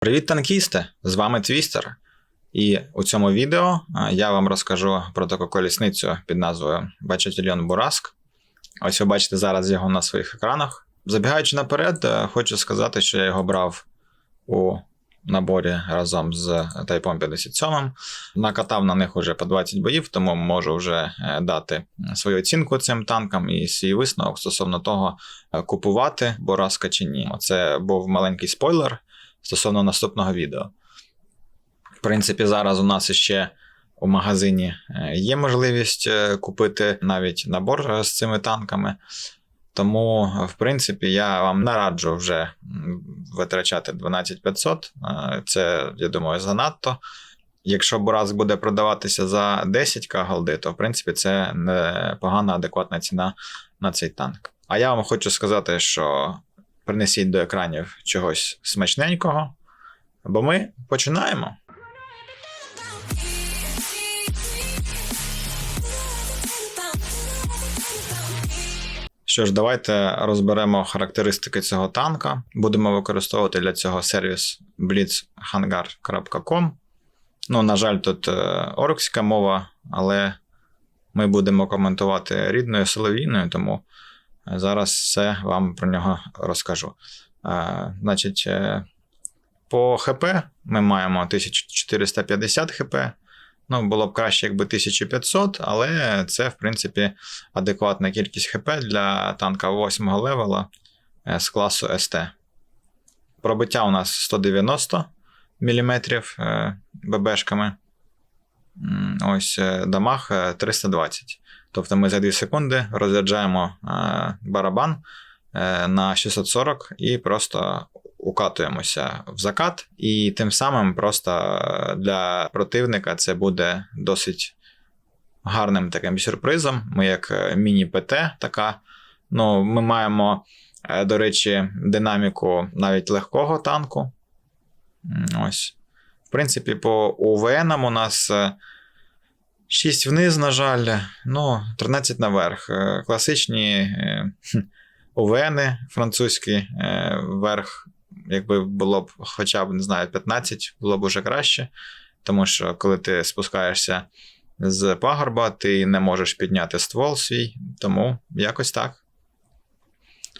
Привіт, танкісти! З вами Твістер. І у цьому відео я вам розкажу про таку колісницю під назвою Бачатільйон Бураск. Ось ви бачите зараз його на своїх екранах. Забігаючи наперед, е, хочу сказати, що я його брав у наборі разом з Тайпом 57. Накатав на них уже по 20 боїв, тому можу вже е, дати свою оцінку цим танкам і свій висновок стосовно того, е, купувати Бураска чи ні. Це був маленький спойлер стосовно наступного відео. В принципі, зараз у нас ще у магазині е, є можливість е, купити навіть набор е, з цими танками. Тому, в принципі, я вам не раджу вже витрачати 12500. Е, Це, я думаю, занадто. Якщо Бураск буде продаватися за 10к голди, то в принципі це непогана адекватна ціна на цей танк. А я вам хочу сказати, що принесіть до екранів чогось смачненького, бо ми починаємо. Що ж, давайте розберемо характеристики цього танка. Будемо використовувати для цього сервіс blitzhangar.com. Ну, на жаль, тут е, оркська мова, але ми будемо коментувати рідною соловійною, тому зараз все вам про нього розкажу. Е, Значить, е, по ХП ми маємо 1450 ХП. Ну, було б краще, якби 1500, але це, в принципі, адекватна кількість ХП для танка 8 левела е, з класу СТ. Пробиття у нас 190 мм ББшками. Ось дамаг е, 320. Тобто ми за 2 секунди розряджаємо е, барабан е, на 640 і просто укатуємося в закат. І тим самим просто е, для противника це буде досить гарним таким сюрпризом. Ми як міні-ПТ така. Ну, ми маємо, до речі, динаміку навіть легкого танку. Ось. В принципі, по УВНам у нас 6 вниз, на жаль, ну, 13 наверх. Е, Класичні е, УВНи французькі е, вверх, якби було б хоча б, не знаю, 15, було б уже краще. Тому що коли ти спускаєшся з пагорба, ти не можеш підняти ствол свій, тому якось так.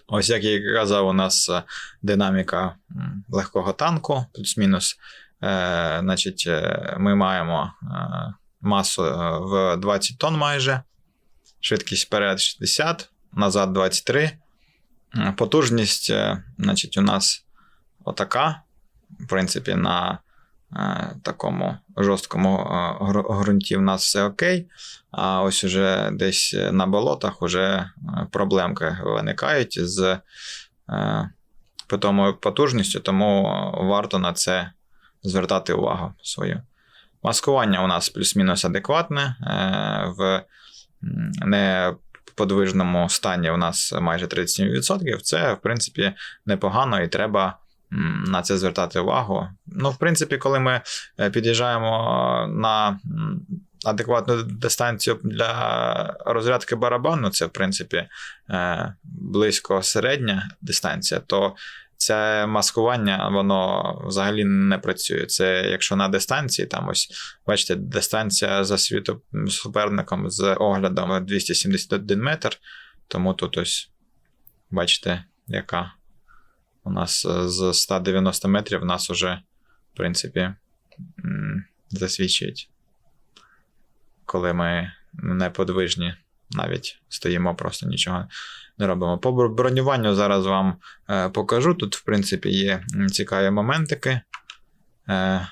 Ось як я і казав, у нас е, динаміка легкого танку, плюс-мінус. Е, значить, е, ми маємо е, масу е, в 20 тонн майже, швидкість вперед 60, назад 23. Потужність, е, значить, у нас отака. В принципі, на е, такому жорсткому е, ґрунті в нас все окей. А ось уже десь на болотах уже е, проблемки виникають з е, питомою потужністю, тому варто на це звертати увагу свою. Маскування у нас плюс-мінус адекватне. е, В неподвижному стані у нас майже 37%. Це, в принципі, непогано і треба на це звертати увагу. Ну, в принципі, коли ми е, під'їжджаємо на адекватну дистанцію для розрядки барабану, це, в принципі, е, близько середня дистанція, то це маскування, воно взагалі не працює. Це якщо на дистанції, там ось, бачите, дистанція за світу суперником з оглядом 271 метр, тому тут ось, бачите, яка у нас е, з 190 метрів нас уже, в принципі, м, засвідчують. Коли ми неподвижні, навіть стоїмо, просто нічого не робимо. По бронюванню зараз вам е, покажу. Тут, в принципі, є цікаві моментики. Е,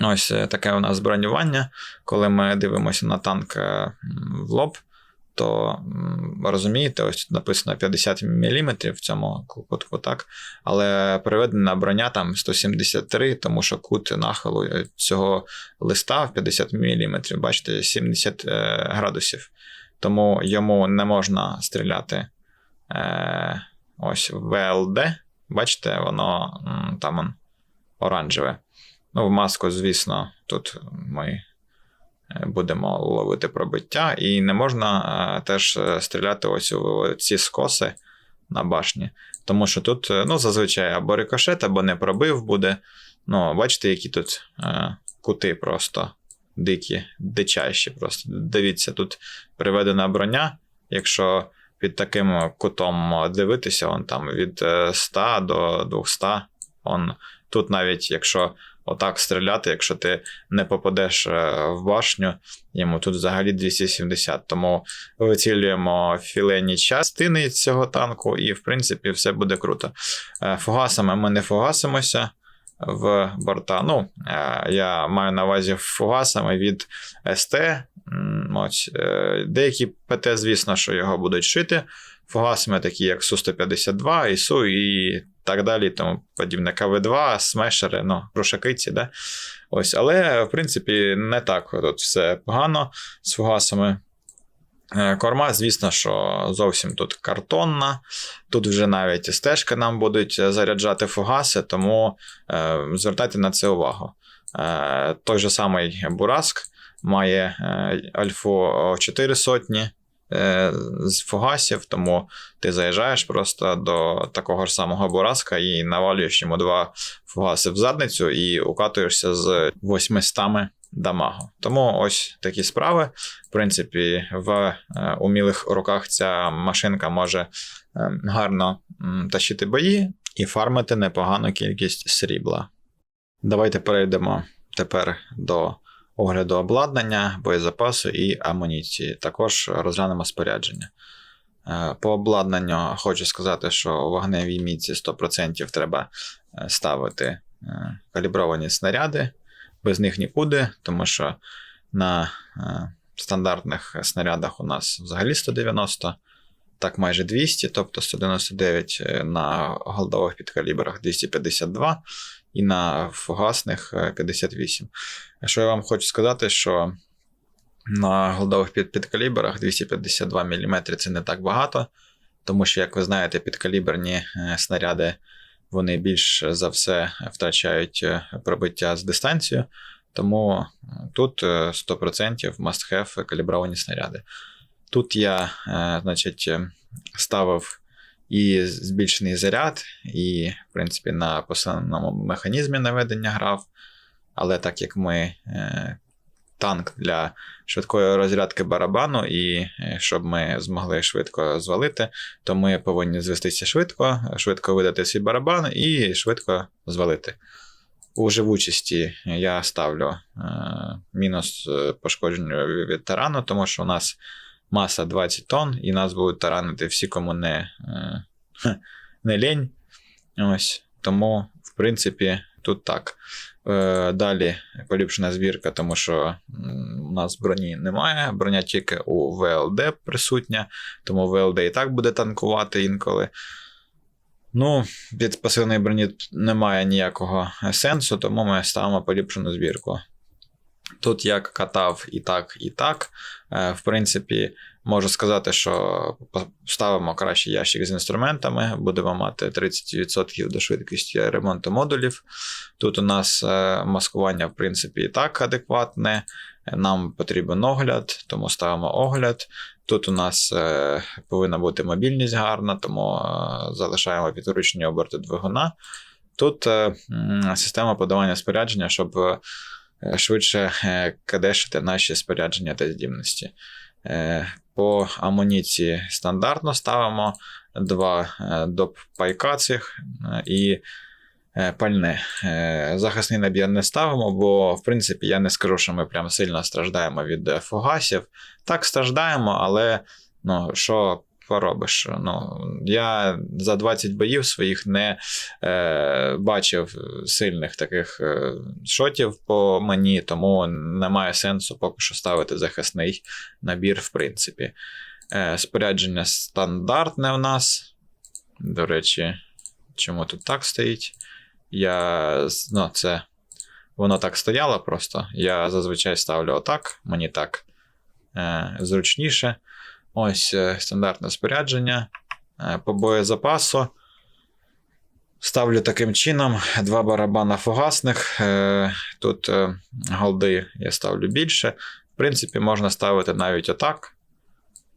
ось е, таке у нас бронювання. Коли ми дивимося на танк в лоб, то розумієте, ось тут написано 50 мм в цьому кутку, так? Але приведена броня там 173, тому що кут нахилу цього листа в 50 мм, бачите, 70 е, градусів. Тому йому не можна стріляти е, ось ВЛД. Бачите, воно там он, оранжеве. Ну, в маску, звісно, тут ми е, будемо ловити пробиття, і не можна е, теж е, стріляти ось у ці скоси на башні. Тому що тут ну, зазвичай або рикошет, або не пробив буде. Ну, бачите, які тут кути просто дикі, дичайші. Просто дивіться, тут приведена броня. Якщо під таким кутом дивитися, он там від е, 100 до 200. Он, тут навіть якщо отак стріляти, якщо ти не попадеш е, в башню, йому тут взагалі 270. Тому вицілюємо філейні частини цього танку, і в принципі все буде круто. Е, Фугасами ми не фугасимося в борта. Ну, е, я маю на увазі фугасами від СТ. Ось, е, деякі ПТ, звісно, що його будуть шити. Фугасами, такі як Су-152, ІСУ і так далі, тому подібне КВ2, смешери, ну, рушакиці, да? Ось, але, в принципі, не так тут все погано з фугасами. Е, Корма, звісно, що зовсім тут картонна. Тут вже навіть стежки нам будуть заряджати фугаси, тому е, звертайте на це увагу. Е, той же самий Бураск має е, альфу 4 сотні е, з фугасів, тому ти заїжджаєш просто до такого ж самого Бураска і навалюєш йому два фугаси в задницю і укатуєшся з 800 дамагу. Тому ось такі справи. В принципі, в е, умілих руках ця машинка може е, гарно тащити бої і фармити непогану кількість срібла. Давайте перейдемо тепер до огляду обладнання, боєзапасу і амуніції. Також розглянемо спорядження. Е, По обладнанню хочу сказати, що у вогневій міці 100% треба ставити калібровані снаряди, без них нікуди, тому що на е, стандартних снарядах у нас взагалі 190, так майже 200, тобто 199 на голдових підкалібрах 252 і на фугасних е, 58. Що я вам хочу сказати, що на голдових під, підкалібрах 252 мм це не так багато, тому що, як ви знаєте, підкаліберні е, снаряди вони більш за все втрачають е, пробиття з дистанцією. Тому е, тут е, 100% must have калібровані снаряди. Тут я, е, значить, е, ставив і збільшений заряд, і, в принципі, на посиленому механізмі наведення грав. Але так як ми е, танк для швидкої розрядки барабану, і е, щоб ми змогли швидко звалити, то ми повинні звестися швидко, швидко видати свій барабан і швидко звалити. У живучості я ставлю е, мінус е, пошкодження від тарану, тому що у нас маса 20 тонн, і нас будуть таранити всі, кому не, е, не лінь. Ось. Тому, в принципі, тут так. Е, Далі поліпшена збірка, тому що у нас броні немає. Броня тільки у ВЛД присутня, тому ВЛД і так буде танкувати інколи. Ну, від пасивної броні немає ніякого сенсу, тому ми ставимо поліпшену збірку. Тут я катав і так, і так. Е, В принципі, можу сказати, що ставимо краще ящик з інструментами, будемо мати 30% до швидкості ремонту модулів. Тут у нас е, маскування, в принципі, і так адекватне. Нам потрібен огляд, тому ставимо огляд. Тут у нас е, повинна бути мобільність гарна, тому залишаємо підручні оберти двигуна. Тут система подавання спорядження, щоб швидше е, кадешити наші спорядження та здібності. Е, По амуніції стандартно ставимо два е, доп пайка цих е, і е, пальне. Е, Захисний набір не ставимо, бо, в принципі, я не скажу, що ми прям сильно страждаємо від е, фугасів. Так, страждаємо, але ну, що поробиш? Ну, я за 20 боїв своїх не е, бачив сильних таких е, шотів по мені, тому немає сенсу поки що ставити захисний набір, в принципі. Е, спорядження стандартне у нас. До речі, чому тут так стоїть? Я, ну, це воно так стояло просто. Я зазвичай ставлю отак, мені так е, зручніше. Ось е, стандартне спорядження. Е, по боєзапасу. Ставлю таким чином два барабана фугасних. Е, Тут голди я ставлю більше. В принципі, можна ставити навіть отак.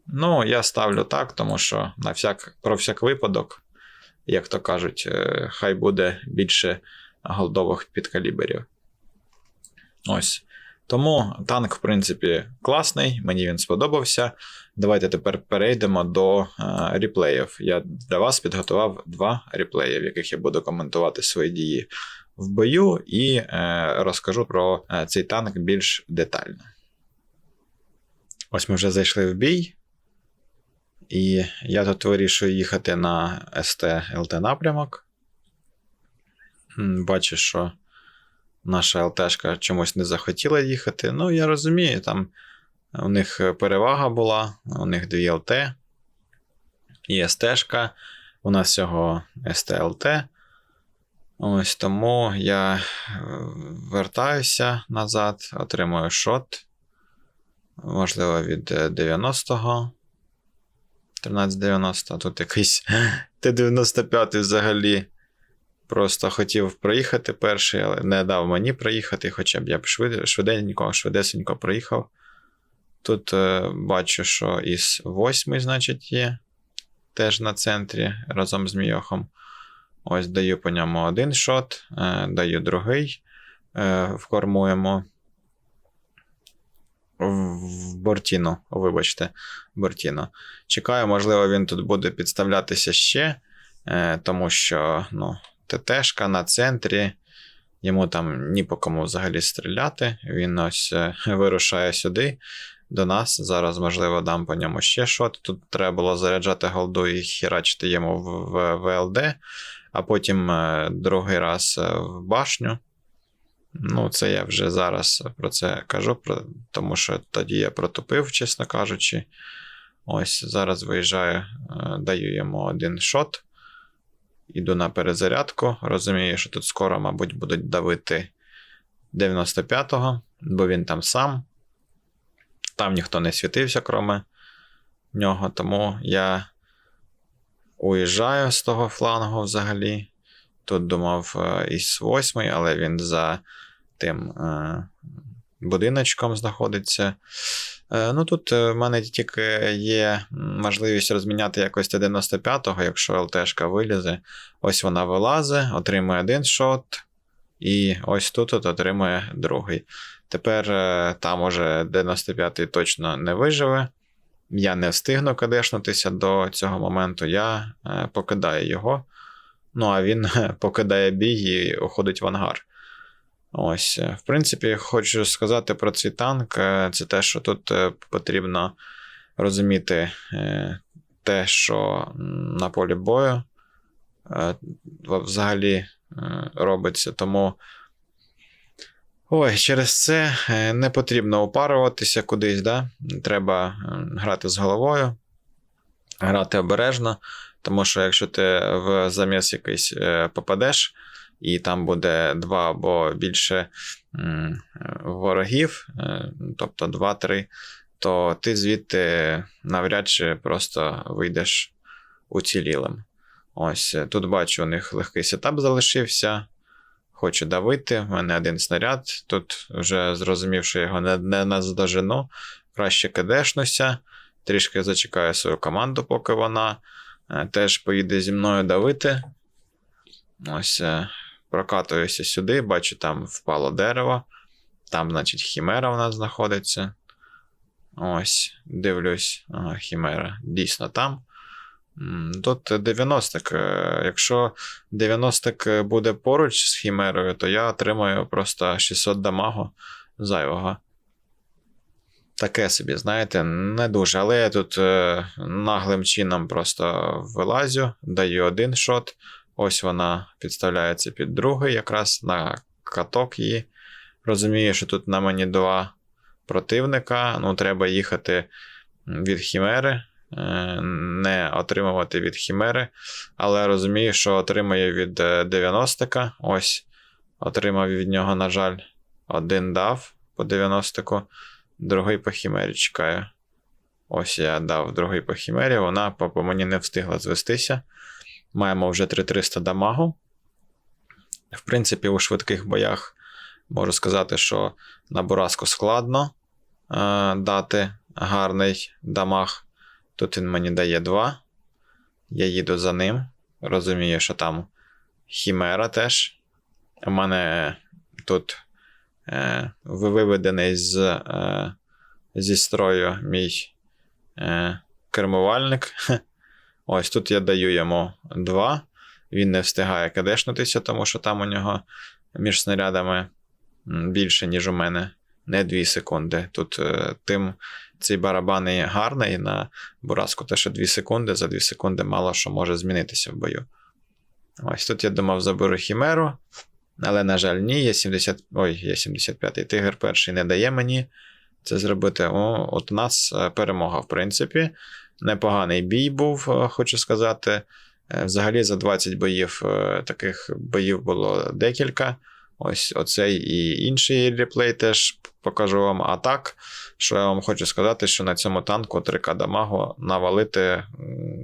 Ну, я ставлю так, тому що на всяк, про всяк випадок, як то кажуть, хай буде більше голдових підкаліберів. Ось. Тому танк, в принципі, класний, мені він сподобався. Давайте тепер перейдемо до е, реплеїв. Я для вас підготував два реплеї, в яких я буду коментувати свої дії в бою і е, розкажу про е, цей танк більш детально. Ось ми вже зайшли в бій. І я тут вирішую їхати на СТ ЛТ напрямок. Бачу, що наша ЛТшка чомусь не захотіла їхати. Ну, я розумію, там у них перевага була, у них дві ЛТ і СТшка. У нас всього СТЛТ. Ось тому я е, вертаюся назад, отримую шот. Можливо, від е, 90-го. 1390, а тут якийсь Т-95 взагалі. Просто хотів проїхати перший, але не дав мені проїхати, хоча б я б швид, швиденько, швидесенько проїхав. Тут е, бачу, що із 8, значить, є. Теж на центрі разом з Міохом. Ось даю по ньому один шот, е, даю другий, е, вкормуємо. В Бортіну, вибачте, Бортіно. Чекаю, можливо, він тут буде підставлятися ще, тому що ну, ТТшка на центрі, йому там ні по кому взагалі стріляти. Він ось вирушає сюди до нас. Зараз, можливо, дам по ньому ще шот. Тут треба було заряджати голду і херачити йому в, ВЛД, а потім е, другий раз е, в башню. Ну, це я вже зараз про це кажу, тому що тоді я протупив, чесно кажучи. Ось зараз виїжджаю, е, даю йому один шот. Іду на перезарядку. Розумію, що тут скоро, мабуть, будуть давити 95-го, бо він там сам. Там ніхто не світився, кроме нього. Тому я уїжджаю з того флангу взагалі. Тут думав е, із 8, але він за тим е, будиночком знаходиться. Е, ну тут в мене тільки є можливість розміняти якось Т-95, якщо ЛТшка вилізе. Ось вона вилазить, отримує один шот, і ось тут от отримує другий. Тепер там уже 95-й точно не виживе. Я не встигну кадешнутися до цього моменту, я е, покидаю його. Ну, а він е, покидає бій і уходить в ангар. Ось, е, в принципі, хочу сказати про цей танк. Це те, що тут потрібно розуміти те, що на полі бою взагалі робиться. Тому ой, через це е, не потрібно упаруватися кудись. Да? Треба е, грати з головою, грати обережно. Тому що якщо ти в заміс якийсь е, попадеш, і там буде два або більше ворогів, тобто 2-3, то ти звідти навряд чи просто вийдеш уцілілим. Ось тут бачу, у них легкий сетап залишився. Хочу давити. в мене один снаряд. Тут вже зрозумів, що його не, не наздожену. Краще кидешнуся. Трішки зачекаю свою команду, поки вона е, теж поїде зі мною давити. Ось е, прокатуюся сюди, бачу, там впало дерево. Там, значить, хімера у нас знаходиться. Ось, дивлюсь, ага, хімера дійсно там. Тут 90-к. е, Якщо 90-к буде поруч з хімерою, то я отримаю просто 600 дамагу зайвого. Таке собі, знаєте, не дуже. Але я тут е, наглим чином просто вилазю, даю один шот. Ось вона підставляється під другий, якраз на каток її. Розумію, що тут на мені два противника. Ну, треба їхати від хімери, не отримувати від хімери. Але розумію, що отримаю від 90-ка. Ось, отримав від нього, на жаль, один дав по 90-ку, другий по хімері чекаю. Ось я дав другий по хімері, вона по мені не встигла звестися. Маємо вже 3300 дамагу. В принципі, у швидких боях можу сказати, що на Бураску складно е, дати гарний дамаг. Тут він мені дає 2. Я їду за ним. Розумію, що там Хімера теж. У мене тут е, виведений з, е, зі строю мій е, кермувальник. Ось тут я даю йому 2. Він не встигає кадешнутися, тому що там у нього між снарядами більше, ніж у мене. Не 2 секунди. Тут е, тим цей барабан і гарний на Бураску, те, що 2 секунди, за 2 секунди мало що може змінитися в бою. Ось тут я думав, заберу Хімеру, але, на жаль, ні, є 70... Ой, є 75-й тигр перший не дає мені це зробити. О, от у нас е, перемога, в принципі. Непоганий бій був, е, хочу сказати. Взагалі за 20 боїв таких боїв було декілька. Ось оцей і інший реплей теж покажу вам. А так, що я вам хочу сказати, що на цьому танку 3К дамагу навалити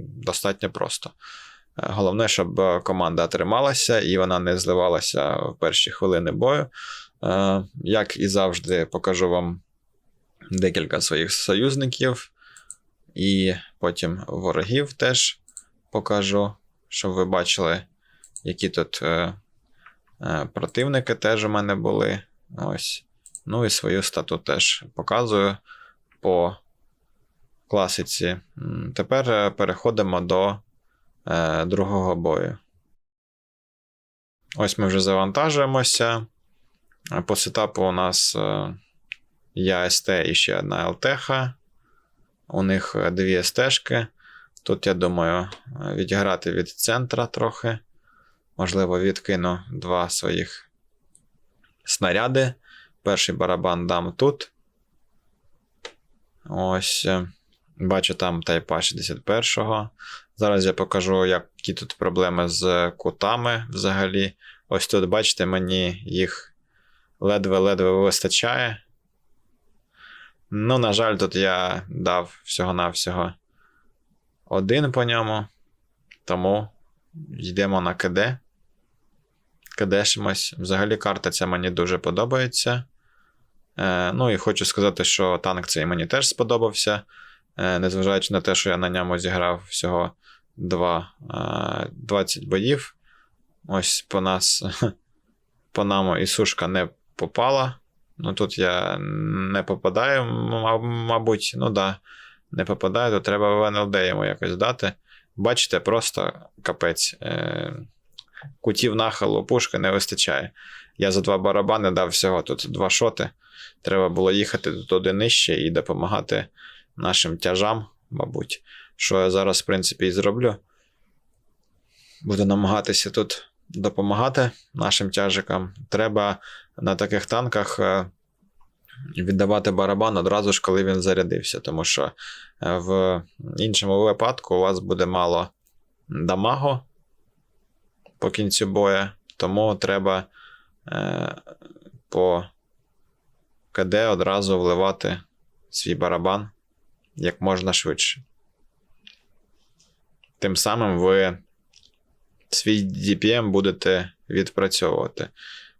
достатньо просто. Е, Головне, щоб е, команда трималася і вона не зливалася в перші хвилини бою. Е, Як і завжди, покажу вам декілька своїх союзників, і потім ворогів теж покажу, щоб ви бачили, які тут противники теж у мене були. Ось. Ну і свою стату теж показую по класиці. Тепер е, переходимо до е, другого бою. Ось ми вже завантажуємося. Е, По сетапу у нас е, є СТ і ще одна ЛТХ. У них е, дві СТшки. Тут, я думаю, е, відіграти від центра трохи. Можливо, відкину два своїх снаряди. Перший барабан дам тут. Ось. е, Бачу там тайпа 61-го. Зараз я покажу, які тут проблеми з кутами взагалі. Ось тут, бачите, мені їх ледве-ледве вистачає. Ну, на жаль, тут я дав всього-навсього один по ньому. Тому йдемо на КД. КДшимось. Взагалі, карта ця мені дуже подобається. Е, ну і хочу сказати, що танк цей мені теж сподобався. Е, незважаючи на те, що я на ньому зіграв всього 2, е, 20 боїв. Ось по нас, по нам і сушка не попала. Ну тут я не попадаю, мабуть, ну да, не попадаю, то треба в НЛД йому якось дати. Бачите, просто капець. Е, кутів нахилу пушки не вистачає. Я за два барабани дав всього тут два шоти. Треба було їхати туди нижче і допомагати нашим тяжам, мабуть. Що я зараз, в принципі, і зроблю. Буду намагатися тут допомагати нашим тяжикам. Треба на таких танках е, віддавати барабан одразу ж, коли він зарядився, тому що е, в іншому випадку у вас буде мало дамагу по кінцю бою, тому треба е, по КД одразу вливати свій барабан як можна швидше. Тим самим ви свій DPM будете відпрацьовувати.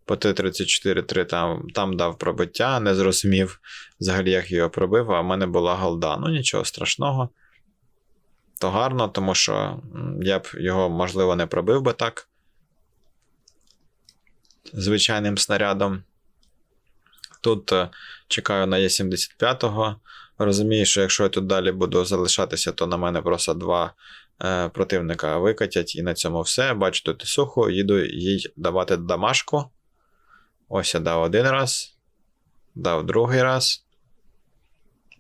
По Т-34-3 там, там дав пробиття, не зрозумів взагалі, як його пробив, а в мене була голда. Ну, нічого страшного. То гарно, тому що я б його, можливо, не пробив би так. Звичайним снарядом. Тут е, чекаю на Є75-го. Розумію, що якщо я тут далі буду залишатися, то на мене просто два е, противника викатять, і на цьому все. Бачу тут і сухо, їду їй давати дамашку. Ось я дав один раз, дав другий раз.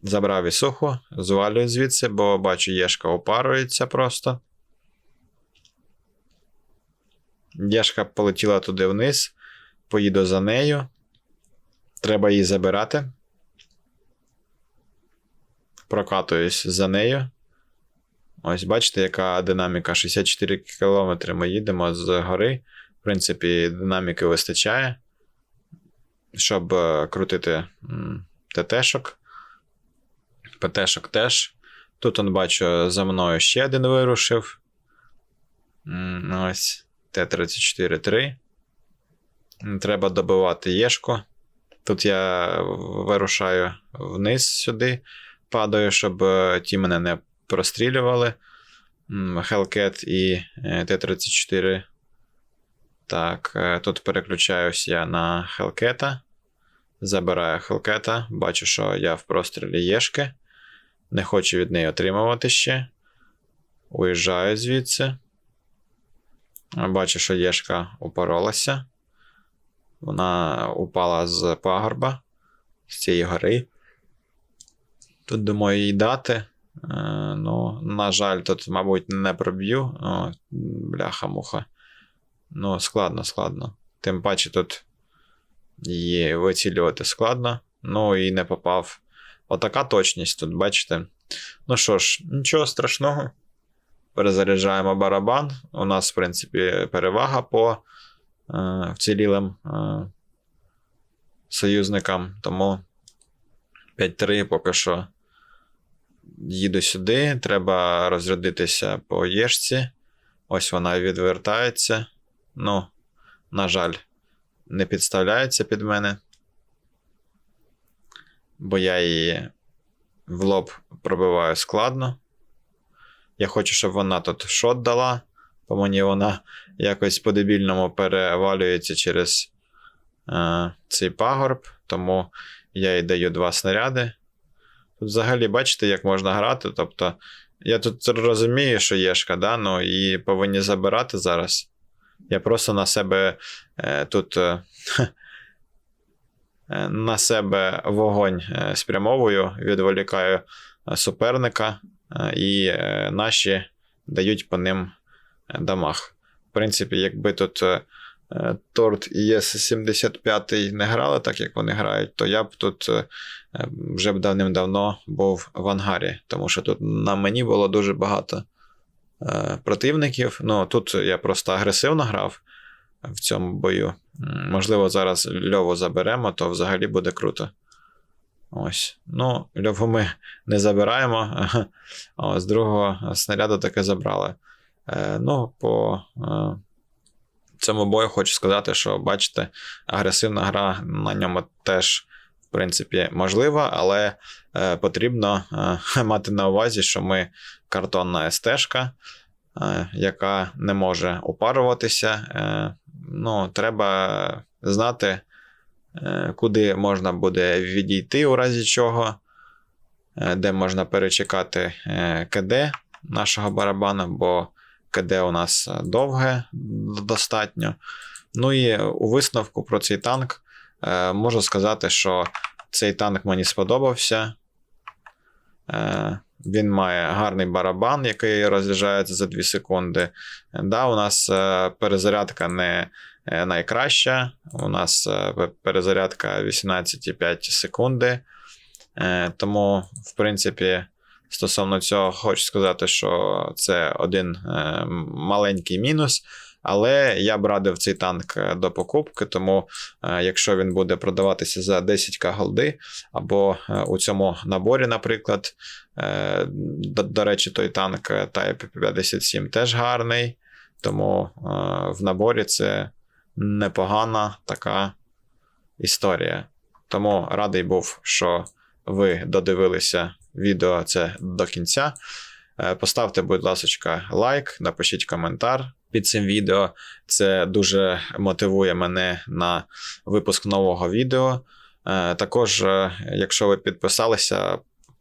Забрав і сухо, звалюю звідси, бо бачу, Єшка опарується просто. Єшка полетіла туди вниз, поїду за нею. Треба її забирати. Прокатуюсь за нею. Ось бачите, яка динаміка. 64 км ми їдемо з гори. В принципі, динаміки вистачає, щоб е, крутити ТТ-шок. ПТ-шок теж. Тут он бачу, за мною ще один вирушив. Ось Т-34-3. Треба добивати Єшку. Тут я вирушаю вниз сюди, падаю, щоб е, ті мене не прострілювали. Hellcat і е, Т-34. Так, е, тут переключаюсь я на Hellcat. Забираю Hellcat. Бачу, що я в прострілі Єшки. Не хочу від неї отримувати ще. Уїжджаю звідси. Бачу, що Єшка упоролася. Вона упала з пагорба, з цієї гори. Тут думаю їй дати. Е, ну, на жаль, тут, мабуть, не проб'ю. Бляха-муха. Ну, складно, складно. Тим паче тут її вицілювати складно. Ну і не попав. Отака точність тут, бачите. Ну що ж, нічого страшного. Перезаряджаємо барабан. У нас, в принципі, перевага по е, вцілілим е, союзникам. Тому 5-3 поки що їду сюди. Треба розрядитися по єшці. Ось вона відвертається. Ну, на жаль, не підставляється під мене. Бо я її в лоб пробиваю складно. Я хочу, щоб вона тут шот дала. По мені вона якось по-дебільному перевалюється через е, цей пагорб, тому я їй даю два снаряди. Тут взагалі бачите, як можна грати. Тобто, я тут розумію, що єшка, да? ну, її повинні забирати зараз. Я просто на себе е, тут е, е, на себе вогонь е, спрямовую, відволікаю е, суперника, і е, наші дають по ним е, дамаг. В принципі, якби тут е, е, торт і ЄС-75 не грали так, як вони грають, то я б тут е, е, вже б давним-давно був в ангарі, тому що тут на мені було дуже багато е, противників. Ну, тут я просто агресивно грав в цьому бою. Можливо, зараз Льову заберемо, то взагалі буде круто. Ось. Ну, Льову ми не забираємо. З другого снаряду таке забрали. Е, ну, по е, цьому бою хочу сказати, що бачите, агресивна гра на ньому теж, в принципі, можлива, але е, потрібно е, мати на увазі, що ми картонна СТ-шка, е, яка не може упаруватися. Е, ну, треба знати, куди можна буде відійти, у разі чого, е, де можна перечекати е, КД нашого барабана, бо КД у нас довге достатньо. Ну і у висновку про цей танк е, можу сказати, що цей танк мені сподобався. Е, він має гарний барабан, який розряджається за 2 секунди. Да, у нас е, перезарядка не е, найкраща. У нас е, перезарядка 18,5 секунди. Е, Тому, в принципі, стосовно цього, хочу сказати, що це один е, маленький мінус. Але я б радив цей танк е, до покупки, тому е, якщо він буде продаватися за 10к голди, або е, у цьому наборі, наприклад, е, до, до речі, той танк е, Type 57 теж гарний, тому е, в наборі це непогана така історія. Тому радий був, що ви додивилися відео це до кінця. Е, Поставте, будь ласка, лайк, напишіть коментар під цим відео. Це дуже мотивує мене на випуск нового відео. Е, Також, е, якщо ви підписалися,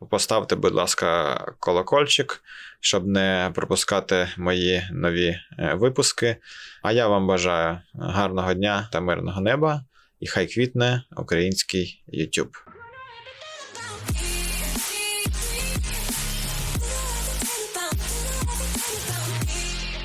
поставте, будь ласка, колокольчик, щоб не пропускати мої нові е, випуски. А я вам бажаю гарного дня та мирного неба. І хай квітне український YouTube.